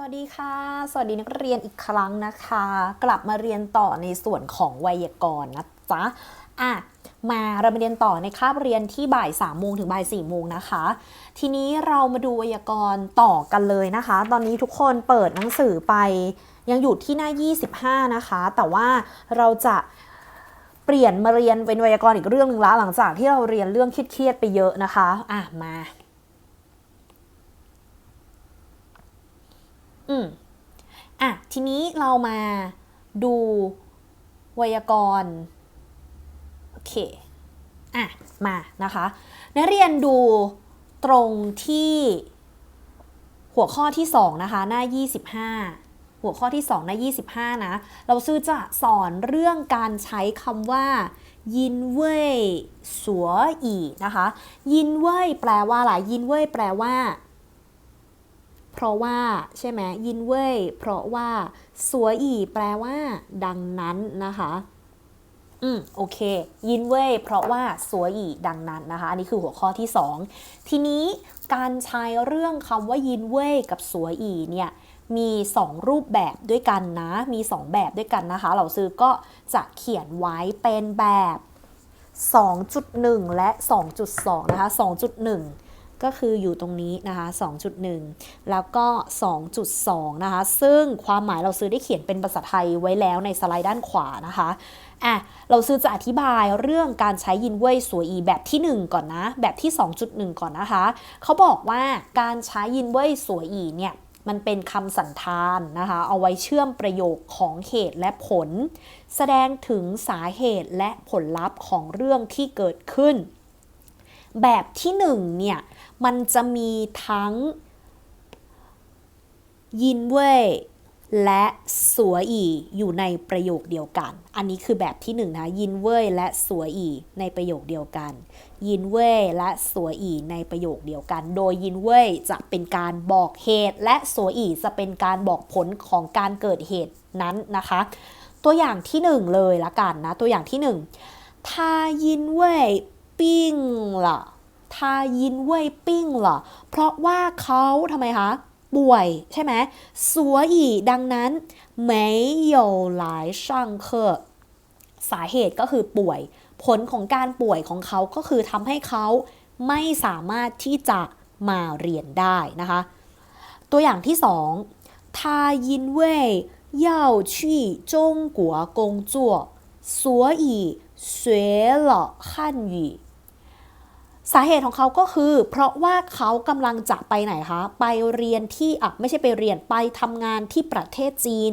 สวัสดีค่ะ สวัสดีนักเรียนอีกครั้งนะคะ กลับมาเรียนต่อในส่วนของไวยากรณ์นะจ๊ะอะมาเรามาเรียนต่อในคาบเรียนที่บ่าย3ามโมงถึงบ่าย4ี่โมงนะคะ ทีนี้เรามาดูไวยากรณ์ต่อกันเลยนะคะ ตอนนี้ทุกคนเปิดหนังสือไป ยังอยู่ที่หน้า 25 นะคะ แต่ว่าเราจะเปลี่ยนมาเรียนเป็นไวยากรณ์อีกเรื่องหนึ่งละหลังจากที่เราเรียนเรื่องเครียดๆไปเยอะนะคะ อะมา อืมอะ ทีนี้เรามาดูไวยากรณ์ โอเค อะ มานะคะ นักเรียนดูตรงที่หัวข้อที่ 2 นะคะ หน้า 25 หัวข้อที่ 2 หน้า 25 นะ เราซื้อจะสอนเรื่องการใช้คำว่า ยินเว่ยสัวอีนะคะ ยินเว่ยแปลว่าอะไรยินเว่ยแปลว่า เพราะว่าใช่ไหมยินเว่ยเพราะว่าสัวอีแปลว่า ดังนั้นนะคะอืมโอเค ยินเว่ยเพราะว่าสัวอีดังนั้นนะคะ อันนี้คือหัวข้อที่ 2 ทีนี้การใช้เรื่องคำว่ายินเว่ยกับสัวอีเนี่ยมี 2 รูปแบบด้วยกันนะ มี 2 แบบด้วยกันนะคะเราซื้อก็จะเขียนไว้เป็นแบบ 2.1 และ 2.2 นะคะ 2.1 ก็คืออยู่ตรงนี้นะคะ 2.1 แล้วก็ 2.2 นะคะ ซึ่งความหมายเราซื้อได้เขียนเป็นภาษาไทยไว้แล้วในสไลด์ด้านขวานะคะอะเราซื้อจะอธิบายเรื่องการใช้ยินเว่ยสวยอีแบบที่ 1 ก่อนนะ แบบที่ 2.1 ก่อนนะคะ เขาบอกว่าการใช้ยินเว่ยสวยอีเนี่ยมันเป็นคำสันธานนะคะ เอาไว้เชื่อมประโยคของเหตุและผล แสดงถึงสาเหตุและผลลัพธ์ของเรื่องที่เกิดขึ้น แบบที่1เนี่ย มันจะมีทั้ง ยินเว่ยและสัวอีอยู่ในประโยคเดียวกัน อันนี้คือแบบที่หนึ่งนะ ยินเว่ยและสัวอีในประโยคเดียวกัน ยินเว่ยและสัวอีในประโยคเดียวกัน โดยยินเว่ยจะเป็นการบอกเหตุ และสัวอีจะเป็นการบอกผลของการเกิดเหตุนั้นนะคะ ตัวอย่างที่หนึ่งเลยละกันนะ ตัวอย่างที่หนึ่งทายินเว่ยปิ้งละ่ะ 因为病了เพราะว่าเขาทำไมคะ ป่วยใช่ไหม所以ดังนั้น没有来上课สาเหตุก็คือป่วย ผลของการป่วยของเขาก็คือทำให้เขาไม่สามารถที่จะมาเรียนได้นะคะ ตัวอย่างที่สอง他因为要去中国工作所以学了汉语 สาเหตุของเขาก็คือ เพราะว่าเขากำลังจะไปไหนคะ ไปเรียนที่อะไม่ใช่ไปเรียนไปทำงานที่ประเทศจีน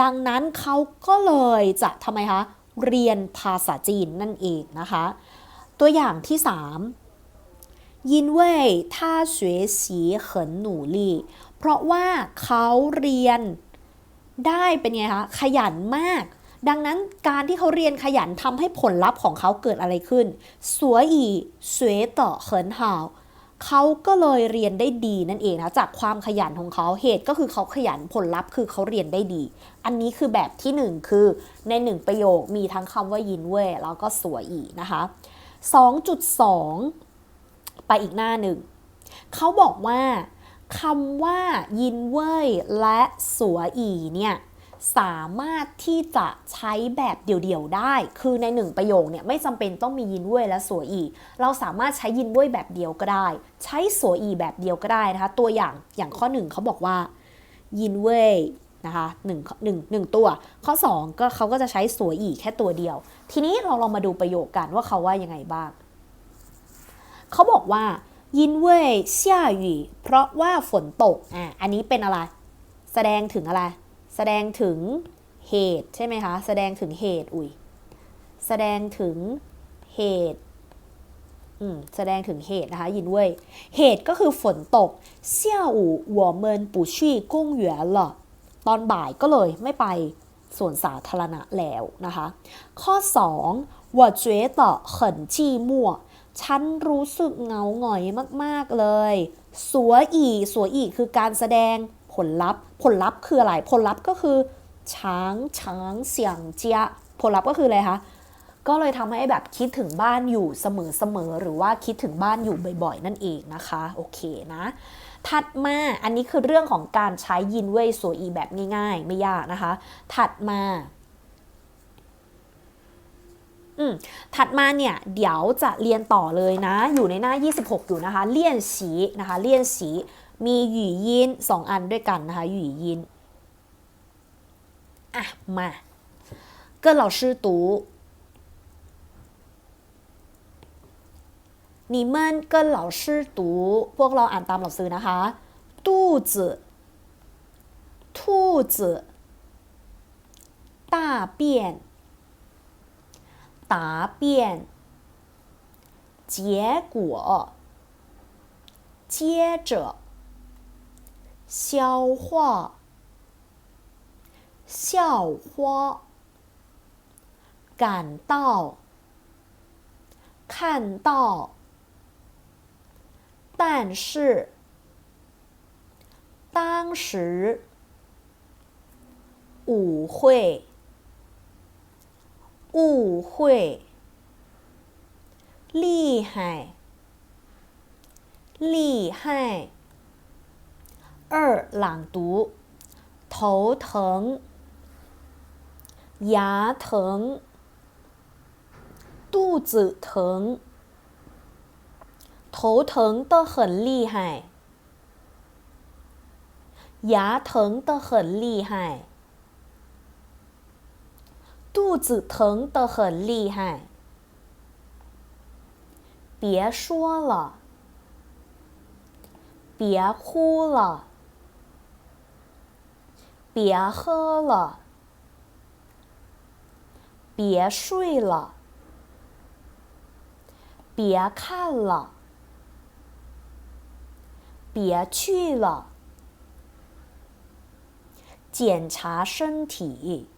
ดังนั้นเขาก็เลยจะทำไมคะเรียนภาษาจีนนั่นเองนะคะ ตัวอย่างที่ 3ยินเว่ยท่าเสวยสีเหินหนูลีเพราะว่าเขาเรียนได้เป็นไงคะขยันมาก ดังนั้นการที่เขาเรียนขยันทำให้ผลลัพธ์ของเขาเกิดอะไรขึ้นสวยอีสวยต่อเขินหาวเขาก็เลยเรียนได้ดีนั่นเองนะจากความขยันของเขาเหตุก็คือเขาขยันผลลัพธ์คือเขาเรียนได้ดี อันนี้คือแบบที่ 1 คือในหนึ่งประโยคมีทั้งคำว่ายินเว่ยแล้วก็สวยอีนะคะ2.2 ไปอีกหน้าหนึ่งเขาบอกว่าคำว่ายินเว่ยและสวยอีเนี่ย สามารถที่จะใช้แบบเดี่ยวๆได้ คือในหนึ่งประโยคเนี่ยไม่จำเป็นต้องมียินเว่ยและสัวอี เราสามารถใช้ยินเว่ยแบบเดียวก็ได้ ใช้สัวอีแบบเดียวก็ได้นะคะ ตัวอย่างอย่างข้อหนึ่งเขาบอกว่ายินเว่ยนะคะหนึ่งหนึ่งหนึ่งตัว ข้อ 2 ก็เขาก็จะใช้สัวอีแค่ตัวเดียว ทีนี้เราลองมาดูประโยคกันว่าเขาว่ายังไงบ้างเขาบอกว่ายินเว่ย下雨เพราะว่าฝนตกอะอันนี้เป็นอะไร แสดงถึงอะไร แสดงถึงเหตุใช่ไหมคะ แสดงถึงเหตุอุ้ยแสดงถึงเหตุแสดงถึงเหตุนะคะ ยินเว่ยเหตุก็คือฝนตกเซี่ยวอู่หัวเมินปู่ชี่กุ้งเหวียหล่อตอนบ่ายก็เลยไม่ไปส่วนสาธารณะแล้วนะคะ ข้อ2ว่าเจ๋ต่อเขินจีมั่วฉันรู้สึกเงาหงอยมาก ๆ เลยสวยอีสวยอีคือการแสดงผลลัพธ์ ผลลัพธ์คืออะไร ผลลัพธ์ก็คือช้างช้างเสียงเจียผลลัพธ์ก็คืออะไรคะก็เลยทำให้แบบคิดถึงบ้านอยู่เสมอๆหรือว่าคิดถึงบ้านอยู่บ่อยๆ นั่นเองนะคะโอเคนะถัดมาอันนี้คือเรื่องของการใช้ยินเว่ยสัวอีแบบง่าย ๆ ไม่ยากนะคะ ถัดมาอืมถัดมาเนี่ยเดี๋ยวจะเรียนต่อเลยนะ อยู่ในหน้า 26 อยู่นะคะ เลี่ยนสีนะคะ เลี่ยนสี มีหยู่ยินสองอันด้วยกันนะคะหยู่ยิน อ่ะ มา跟老师读你们跟老师读พวกเราอ่านตาม老师นะคะ肚子兔子大便答辩结果接着 消化。校花。感到。看到。但是。当时。舞会。误会。厉害。厉害。二朗读头疼牙疼肚子疼头疼的很厉害牙疼的很厉害肚子疼的很厉害。别说了别哭了。别喝了别睡了别看了别去了检查身体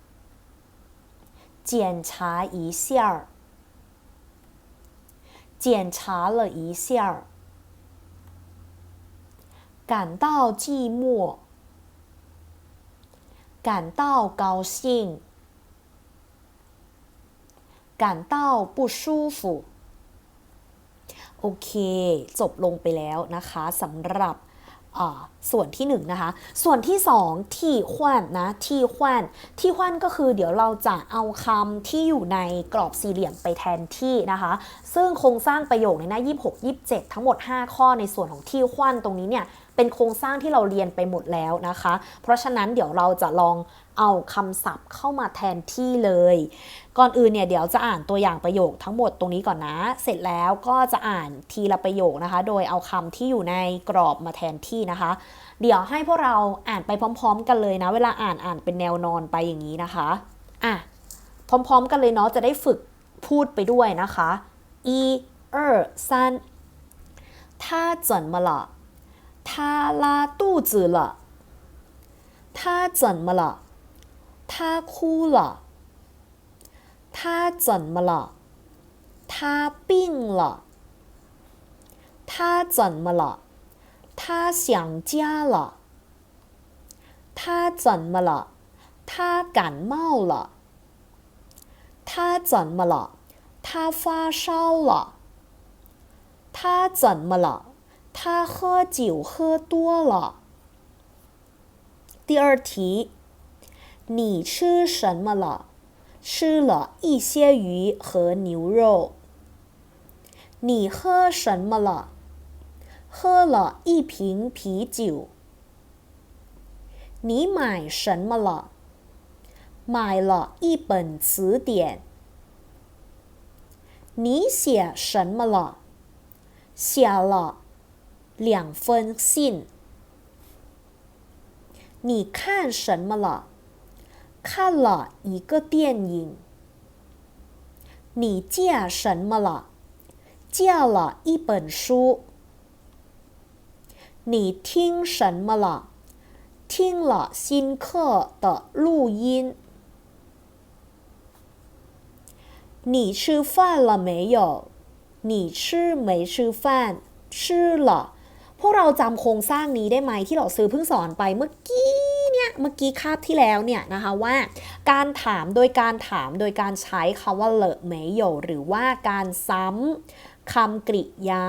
检查一下儿检查了一下儿感到寂寞。感到高兴感到不舒服โอเค จบลงไปแล้วนะคะสำหรับอ่าส่วนที่1นงนะคะ ส่วนที่ 2 ที่ขวัญนนะที่ขวัญที่ขวัญก็คือเดี๋ยวเราจะเอาคำที่อยู่ในกรอบสี่เหลี่ยมไปแทนที่นะคะ ซึ่งโครงสร้างประโยคในหน้า 26 27 ทั้งหมด 5 ข้อในส่วนของที่ขวัญตรงนี้เนี่ย เป็นโครงสร้างที่เราเรียนไปหมดแล้วนะคะ เพราะฉะนั้นเดี๋ยวเราจะลองเอาคำศัพท์เข้ามาแทนที่เลย ก่อนอื่นเนี่ยเดี๋ยวจะอ่านตัวอย่างประโยคทั้งหมดตรงนี้ก่อนนะ เสร็จแล้วก็จะอ่านทีละประโยคนะคะ โดยเอาคำที่อยู่ในกรอบมาแทนที่นะคะ เดี๋ยวให้พวกเราอ่านไปพร้อม ๆ กันเลยนะ เวลาอ่านอ่านเป็นแนวนอนไปอย่างนี้นะคะ อ่ะ พร้อมๆกันเลยเนาะ จะได้ฝึกพูดไปด้วยนะคะ一二三他怎么了 他拉肚子了。他怎么了？他哭了。他怎么了？他病了。他怎么了？他想家了。他怎么了？他感冒了。他怎么了？他发烧了。他怎么了？他喝酒喝多了。第二题你吃什么了？吃了一些鱼和牛肉。你喝什么了？喝了一瓶啤酒。你买什么了？买了一本词典。你写什么了？写了两封信。你看什么了？看了一个电影。你借什么了？借了一本书。你听什么了？听了新课的录音。你吃饭了没有？你吃没吃饭？吃了 พวกเราจำโครงสร้างนี้ได้ไหมที่เราซื้อเพิ่งสอนไปเมื่อกี้เนี่ยเมื่อกี้คาบที่แล้วเนี่ยนะคะว่า การถามโดยการถามโดยการใช้คำว่าเลเมยโยหรือว่าการซ้ำคำกริยา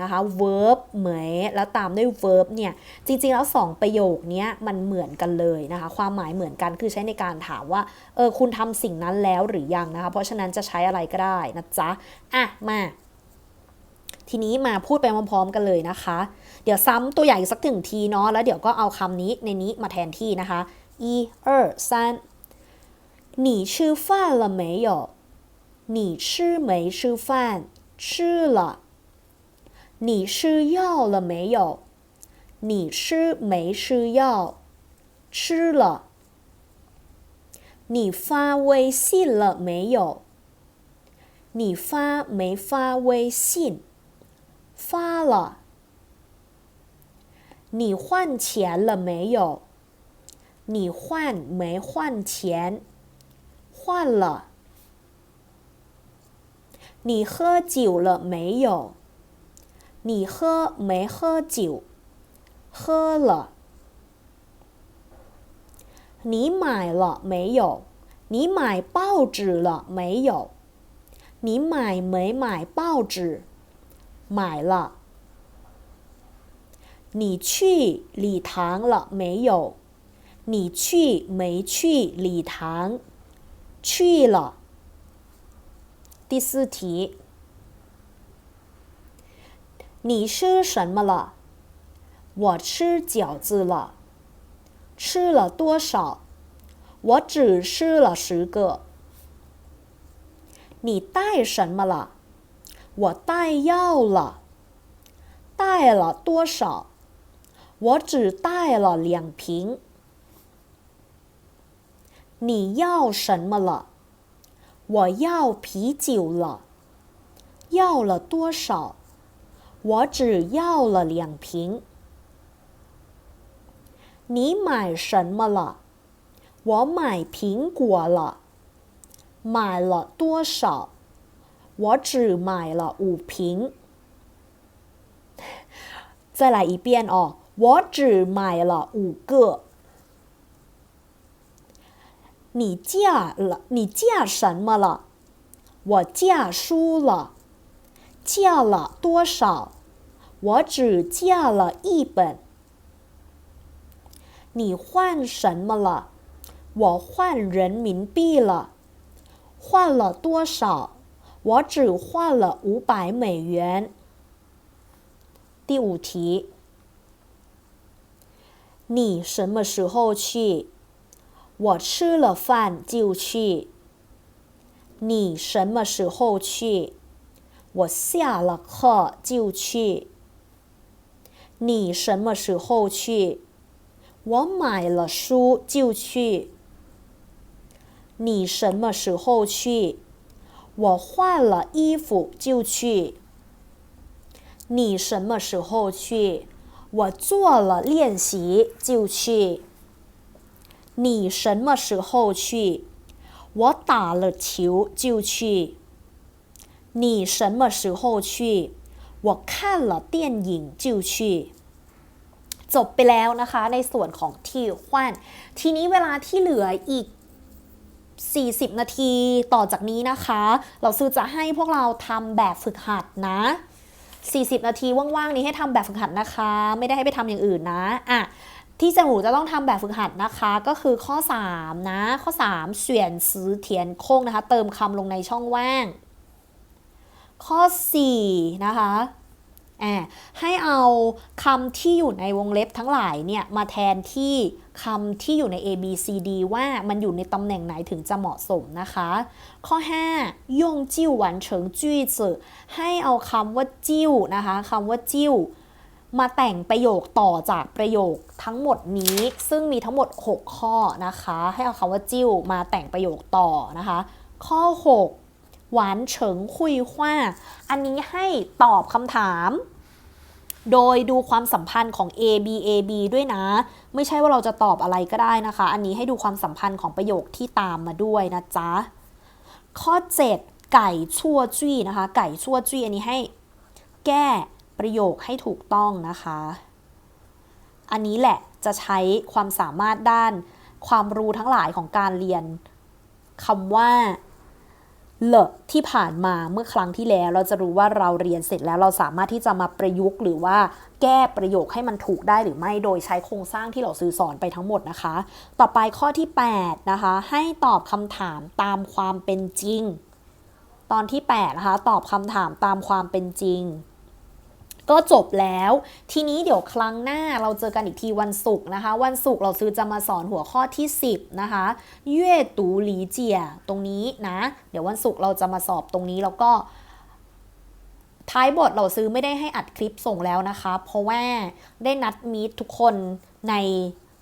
นะคะ verb เหมยแล้วตามด้วย verb เนี่ย จริง ๆ แล้ว 2 ประโยคนี้มันเหมือนกันเลยนะคะ ความหมายเหมือนกันคือใช้ในการถามว่า เออ คุณทำสิ่งนั้นแล้วหรือยังนะคะ เพราะฉะนั้นจะใช้อะไรก็ได้นะจ๊ะ อะ มา ทีนี้มาพูดไปพร้อมๆกันเลยนะคะ เดี๋ยวซ้ำตัวอย่างอีกสักถึงทีเนาะ แล้วเดี๋ยวก็เอาคำนี้ในนี้มาแทนที่นะคะ一二三你吃饭了没有你吃没吃饭吃了。你吃药了没有？你吃没吃药？吃了。你发微信了没有？你发没发微信？发了。 你换钱了没有？你换没换钱？换了。你喝酒了没有？你喝没喝酒？喝了。你买了没有？你买报纸了没有？你买没买报纸？买了。你去礼堂了没有？你去没去礼堂？去了。第四题，你吃什么了？我吃饺子了。吃了多少？我只吃了十个。你带什么了？我带药了。带了多少？我只带了两瓶。你要什么了？我要啤酒了，要了多少？我只要了两瓶。你买什么了？我买苹果了，买了多少？我只买了五瓶。再来一遍哦，我只买了五个。你嫁了？你嫁什么了？我嫁书了，嫁了多少？我只嫁了一本。你换什么了？我换人民币了，换了多少？我只换了五百美元。第五题，你什么时候去？我吃了饭就去。你什么时候去？我下了课就去。你什么时候去？我买了书就去。你什么时候去？我换了衣服就去。你什么时候去？我做了练习就去。你什么时候去？我打了球就去。你什么时候去？我看了电影就去。จบไปแล้วนะคะในส่วนของที่ขวัญทีนี้เวลาที่เหลืออีก 40 นาทีต่อจากนี้นะคะ เราซื้อจะให้พวกเราทำแบบฝึกหัดนะ 40 นาทีว่างๆนี้ให้ทำแบบฝึกหัดนะคะ ไม่ได้ให้ไปทำอย่างอื่นนะอะที่จมูจะต้องทำแบบฝึกหัดนะคะ ก็คือข้อ 3 นะ ข้อ3เสียนซื้อเทียนโค้งนะคะ เติมคำลงในช่องว่าง ข้อ 4 นะคะ ให้เอาคำที่อยู่ในวงเล็บทั้งหลายเนี่ยมาแทนที่คำที่อยู่ใน A B C D ว่ามันอยู่ในตำแหน่งไหนถึงจะเหมาะสมนะคะ ข้อ5用จิ้วหวันเฉิงจุ้ยจืให้เอาคำว่าจิ้วนะคะคำว่าจิ้วมาแต่งประโยคต่อจากประโยคทั้งหมดนี้ ซึ่งมีทั้งหมด 6 ข้อนะคะ ให้เอาคำว่าจิ้วมาแต่งประโยคต่อนะคะ ข้อ 6 หวานเฉิงคุยว้าอันนี้ให้ตอบคำถาม โดยดูความสัมพันธ์ของ A B A B ด้วยนะ ไม่ใช่ว่าเราจะตอบอะไรก็ได้นะคะ อันนี้ให้ดูความสัมพันธ์ของประโยคที่ตามมาด้วยนะจ๊ะ ข้อ 7 ไก่ชั่วจุ้นะคะ ไก่ชั่วจุ้อันนี้ให้ แก้ประโยคให้ถูกต้องนะคะ อันนี้แหละจะใช้ความสามารถด้านความรู้ทั้งหลายของการเรียนคำว่า เลอะที่ผ่านมาเมื่อครั้งที่แล้ว เราจะรู้ว่าเราเรียนเสร็จแล้วเราสามารถที่จะมาประยุกต์ หรือว่าแก้ประโยคให้มันถูกได้หรือไม่โดยใช้โครงสร้างที่เราสื่อสอนไปทั้งหมดนะคะ ต่อไปข้อที่ 8 นะคะ ให้ตอบคำถามตามความเป็นจริง ตอนที่ 8 นะคะ ตอบคำถามตามความเป็นจริง ก็จบแล้ว ทีนี้เดี๋ยวครั้งหน้าเราเจอกันอีกทีวันศุกร์นะคะ วันศุกร์เราซื้อจะมาสอนหัวข้อที่ 10 นะคะเย่ตูหลีเจียตรงนี้นะ เดี๋ยววันศุกร์เราจะมาสอบตรงนี้แล้วก็ ท้ายบทเราซื้อไม่ได้ให้อัดคลิปส่งแล้วนะคะ เพราะว่าได้นัดมีททุกคนใน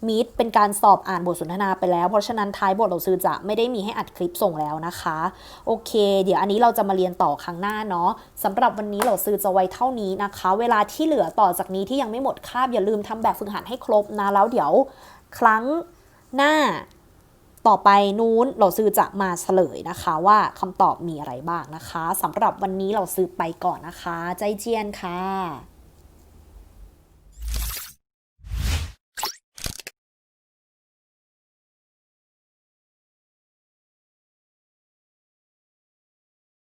มีทเป็นการสอบอ่านบทสนทนาไปแล้ว เพราะฉะนั้นท้ายบทเราซื้อจะไม่ได้มีให้อัดคลิปส่งแล้วนะคะ โอเค เดี๋ยวอันนี้เราจะมาเรียนต่อครั้งหน้าเนาะสำหรับวันนี้เราซื้อจะไว้เท่านี้นะคะ เวลาที่เหลือต่อจากนี้ที่ยังไม่หมดคาบอย่าลืมทำแบบฝึกหัดให้ครบนะแล้วเดี๋ยวครั้งหน้าต่อไปนู้นเราซื้อจะมาเฉลยนะคะว่าคำตอบมีอะไรบ้างนะคะสำหรับวันนี้เราซื้อไปก่อนนะคะ ใจเจียนค่ะ